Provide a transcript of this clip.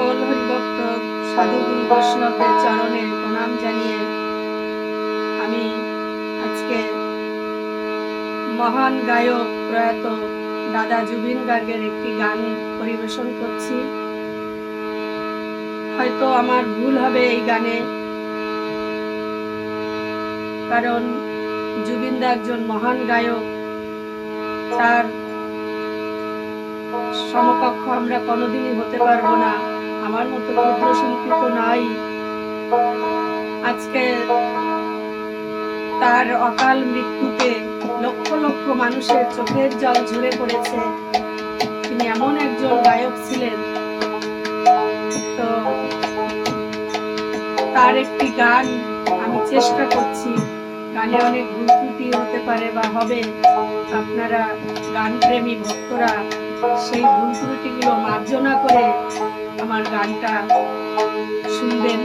সকল হরিভক্ত সাধুগুরু বৈষ্ণবদের চরণে প্রণাম জানিয়ে আমি আজকে মহান গায়ক প্রয়াত দাদা জুবিন গার্গের একটি গান পরিবেশন করছি। হয়তো আমার ভুল হবে এই গানে, কারণ জুবিনদা একজন মহান গায়ক। তার সমকক্ষ আমরা কোনোদিনই হতে পারব না। আমার মতো ক্ষুদ্র শিল্পী তো নাই। আজকে তার অকাল মৃত্যুতে লক্ষ লক্ষ মানুষের চোখের জল ঝরে পড়েছে। তিনি এমন একজন গায়ক ছিলেন। তো তার একটি গান আমি চেষ্টা করছি। গানে অনেক ভুল ত্রুটি হতে পারে বা হবে। আপনারা গান প্রেমী ভক্তরা সেই ভুল ত্রুটিগুলো মার্জনা করে আমার গানটা শুনবেন।